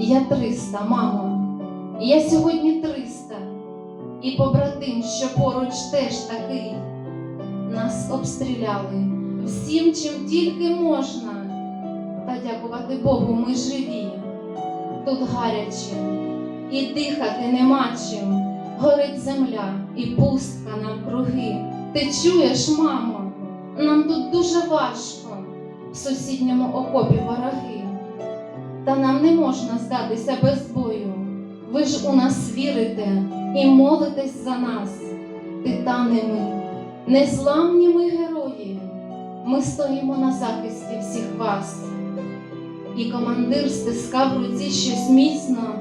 Я триста, мамо, я сьогодні триста, і побратим, що поруч теж такий. Нас обстріляли всім, чим тільки можна. Та дякувати Богу, ми живі. Тут гаряче, і дихати нема чим. Горить земля і пустка навкруги. Ти чуєш, мамо? Нам тут дуже важко в сусідньому окопі вороги. Та нам не можна здатися без бою. Ви ж у нас вірите і молитесь за нас, титани ми, незламні ми герої. Ми стоїмо на захисті всіх вас. І командир стискав руці щось міцно.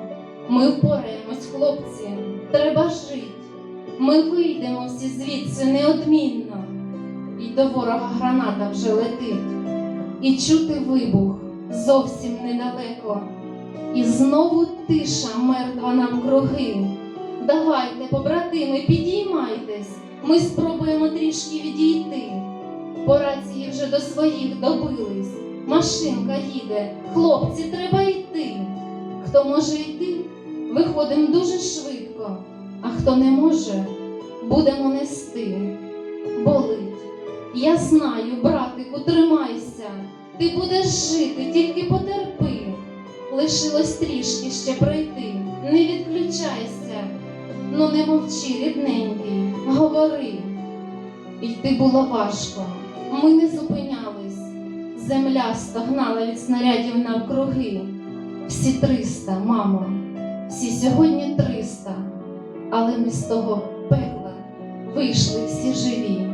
Ми впораємось, хлопці, треба жить. Ми вийдемо всі звідси неодмінно. І до ворога граната вже летить, і чути вибух зовсім недалеко. І знову тиша мертва нам круги. Давайте, побратими, підіймайтесь, ми спробуємо трішки відійти. По рації вже до своїх добились. Машинка їде, хлопці, треба йти. Хто може йти, виходимо дуже швидко, а хто не може, будемо нести. Болить. Я знаю, братику, тримайся. Ти будеш жити, тільки потерпи. Лишилось трішки ще пройти. Не відключайся. Ну не мовчи, рідненький, говори. Йти було важко. Ми не зупинялись. Земля стогнала від снарядів навкруги. Всі триста, мамо, всі сьогодні триста, але ми з того пекла вийшли всі живі.